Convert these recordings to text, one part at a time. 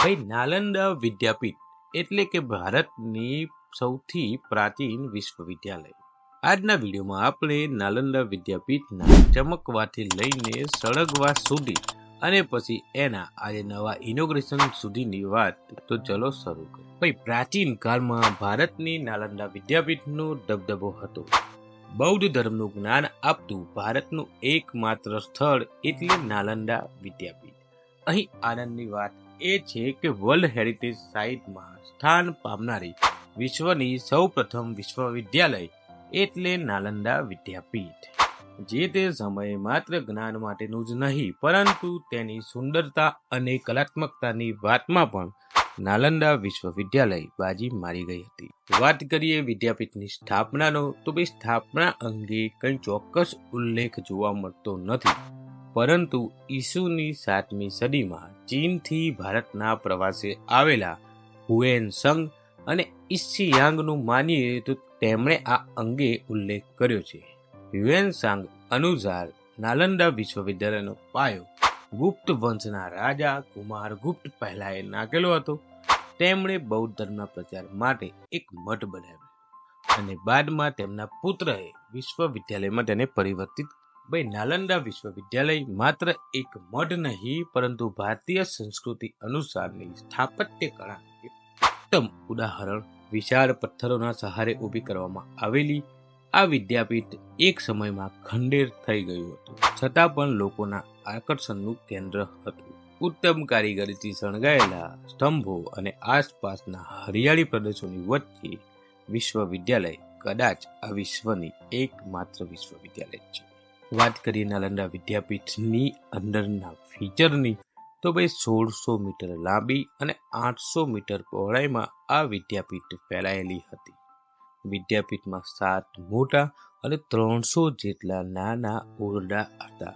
ભાઈ, નાલંદા વિદ્યાપીઠ એટલે કે ભારતની સૌથી પ્રાચીન વિશ્વવિદ્યાલય. આજના વિડીયોમાં આપણે નાલંદા વિદ્યાપીઠના ચમકવાથી લઈને સળગવા સુધી અને પછી એના આજે નવા ઇનોગ્રેશન સુધીની વાત, તો ચલો શરૂ કરીએ. ભાઈ, પ્રાચીન કાળમાં ભારતની નાલંદા વિદ્યાપીઠનો દબદબો હતો. બૌદ્ધ ધર્મનું જ્ઞાન આપતું ભારતનું એકમાત્ર સ્થળ એટલે નાલંદા વિદ્યાપીઠ. અહીં આનંદની વાત એ છે કે વર્લ્ડ હેરિટેજ સાઇટમાં સ્થાન પામનારી વિશ્વની સૌપ્રથમ વિશ્વવિદ્યાલય એટલે નાલંદા વિદ્યાપીઠ. જે તે સમયે માત્ર જ્ઞાન માટેનું જ નહીં, પરંતુ તેની સુંદરતા અને કલાત્મકતાની વાતમાં પણ નાલંદા વિશ્વવિદ્યાલય બાજી મારી ગઈ હતી. વાત કરીએ વિદ્યાપીઠની સ્થાપનાનો, તો બે સ્થાપના અંગે કંઈ ચોક્કસ ઉલ્લેખ જોવા મળતો નથી. પરંતુ ઈસુની સાતમી સદીમાં ચીનથી ભારતના પ્રવાસે આવેલા હુએન સંગ અને ઈસ્સીયાંગનું માનીએ તો તેમણે આ અંગે ઉલ્લેખ કર્યો છે. હ્યુએન સાંગ અનુસાર નાલંદા વિશ્વવિદ્યાલયનો પાયો ગુપ્ત વંશના રાજા કુમાર ગુપ્ત પહેલાએ નાખેલો હતો. તેમણે બૌદ્ધ ધર્મના પ્રચાર માટે એક મઠ બનાવ્યો અને બાદમાં તેમના પુત્રએ વિશ્વવિદ્યાલયમાં તેને પરિવર્તિત ભાઈ, નાલંદા વિશ્વવિદ્યાલય માત્ર એક મઠ નહીં, પરંતુ ભારતીય સંસ્કૃતિ અનુસારની સ્થાપત્ય કળા ઉત્તમ ઉદાહરણ વિશાળ પથ્થરોના સહારે ઊભી કરવામાં આવેલી આ વિદ્યાપીઠ એક સમયમાં ખંડેર થઈ ગયું હતું. છતાં પણ લોકોના આકર્ષણનું કેન્દ્ર હતું. ઉત્તમ કારીગરીથી શણગાયેલા સ્તંભો અને આસપાસના હરિયાળી પ્રદેશોની વચ્ચે વિશ્વવિદ્યાલય કદાચ આ વિશ્વની એકમાત્ર વિશ્વવિદ્યાલય છે. વાત કરીએ નાલંદા વિદ્યાપીઠની અંદરના ફીચરની, તો ભાઈ સોળસો મીટર લાંબી અને આઠસો મીટર પહોળાઈમાં આ વિદ્યાપીઠ ફેલાયેલી હતી. વિદ્યાપીઠમાં સાત મોટા અને ત્રણસો જેટલા નાના ઓરડા હતા.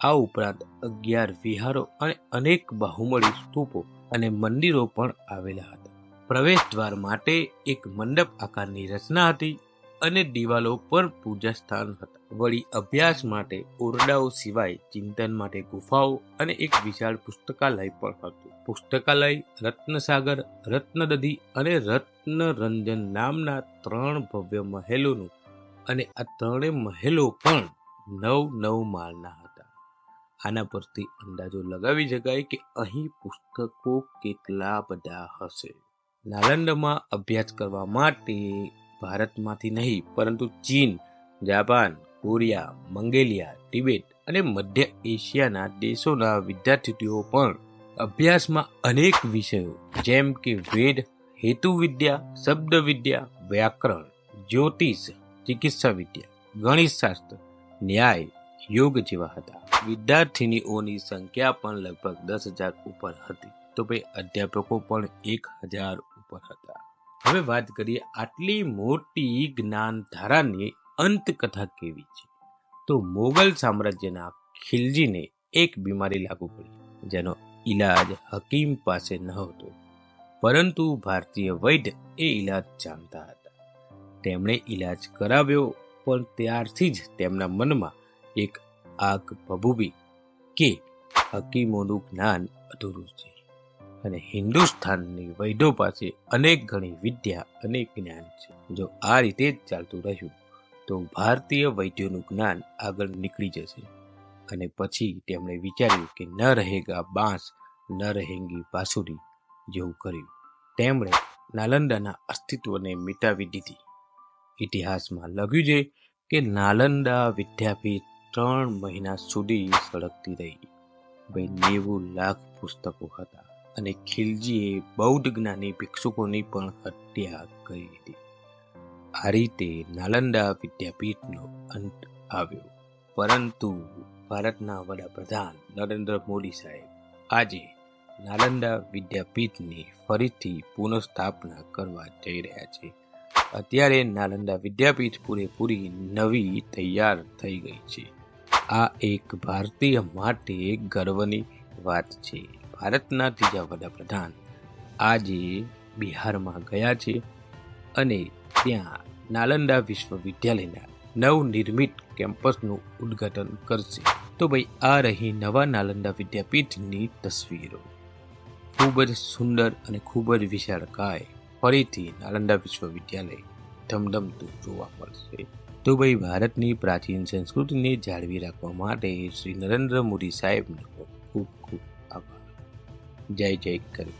આ ઉપરાંત અગિયાર વિહારો અને અનેક બાહુમળી સ્તૂપો અને મંદિરો પણ આવેલા હતા. પ્રવેશ દ્વાર માટે એક મંડપ આકારની રચના હતી અને દિવાલો પર પૂજા સ્થાન હતા. વળી અભ્યાસ માટે ઓરડાઓ સિવાય ચિંતન માટે ગુફાઓ અને એક વિશાળ પુસ્તકાલય પણ હતું. પુસ્તકાલય, રત્નસાગર રત્નદધી અને રત્નરંજન નામના ત્રણ ભવ્ય મહેલોનું અને આ ત્રણેય મહેલો પણ નવ નવ માળના હતા. આના પરથી અંદાજો લગાવી શકાય કે અહીં પુસ્તકો કેટલા બધા હશે. નાલંદમાં અભ્યાસ કરવા માટે ભારતમાંથી નહીં, પરંતુ ચીન, જાપાન, કોરિયા, મંગેલિયા, તિબેટ અને મધ્ય એશિયાના દેશોના વિદ્યાર્થીઓ પણ અભ્યાસમાં અનેક વિષયો, જેમ કે વેદ, હેતુવિદ્યા, શબ્દવિદ્યા, વ્યાકરણ, જ્યોતિષ ચિકિત્સા વિદ્યા ગણિતશાસ્ત્ર, ન્યાય, યોગ જેવા હતા. વિદ્યાર્થીનીઓની સંખ્યા પણ લગભગ દસ હજાર ઉપર હતી. તો ભાઈ, અધ્યાપકો પણ એક હજાર ઉપર હતા. હવે વાત કરીએ આટલી મોટી જ્ઞાન ધારાની અંતકથા કેવી છે? તો મોગલ સામ્રાજ્યના ખિલજીને એક બીમારી લાગુ પડી, જેનો ઈલાજ હકીમ પાસે ન હતો. પરંતુ ભારતીય વૈદ્ય એ ઈલાજ જાણતા હતા. તેમણે ઈલાજ કરાવ્યો, પણ ત્યારથી જ તેમના મનમાં એક આગ ભભૂબી કે હકીમોનું જ્ઞાન અધૂરું છે. અને હિન્દુસ્તાનની વૈદો પાસે અનેક ઘણી વિદ્યા અને જ્ઞાન છે. જો આ રીતે જ ચાલતું રહ્યું, તો ભારતીય વૈદ્યોનું જ્ઞાન આગળ નીકળી જશે. અને પછી તેમણે વિચાર્યું કે ન રહેગા બાંસ, ન રહેંગી બાંસુરી જેવું કર્યું. તેમણે નાલંદાના અસ્તિત્વને મિટાવી દીધી. ઇતિહાસમાં લખ્યું છે કે નાલંદા વિદ્યાપીઠ ત્રણ મહિના સુધી સળગતી રહી. ભાઈ નેવું લાખ પુસ્તકો હતા. અને ખિલજીએ બૌદ્ધ જ્ઞાની ભિક્ષુકોની પણ હત્યા કરી હતી. આ રીતે નાલંદા વિદ્યાપીઠનો અંત આવ્યો. પરંતુ ભારતના વડાપ્રધાન નરેન્દ્ર મોદી સાહેબ આજે નાલંદા વિદ્યાપીઠની ફરીથી પુનઃસ્થાપના કરવા જઈ રહ્યા છે. અત્યારે નાલંદા વિદ્યાપીઠ પૂરેપૂરી નવી તૈયાર થઈ ગઈ છે. આ એક ભારતીય માટે ગર્વની વાત છે. ભારતના ત્રીજા વડાપ્રધાન આજે બિહારમાં ગયા છે અને ત્યાં નાલંદા વિશ્વવિદ્યાલયના નવનિર્મિત કેમ્પસનું ઉદ્ઘાટન કરશે. તો ભાઈ, આ રહી નવા નાલંદા વિદ્યાપીઠની તસવીરો. ખૂબ જ સુંદર અને ખૂબ જ વિશાળ કાય ફરીથી નાલંદા વિશ્વવિદ્યાલય ધમધમતું જોવા મળશે. તો ભાઈ, ભારતની પ્રાચીન સંસ્કૃતિને જાળવી રાખવા માટે શ્રી નરેન્દ્ર મોદી સાહેબનો ખૂબ ખૂબ જય જય કરી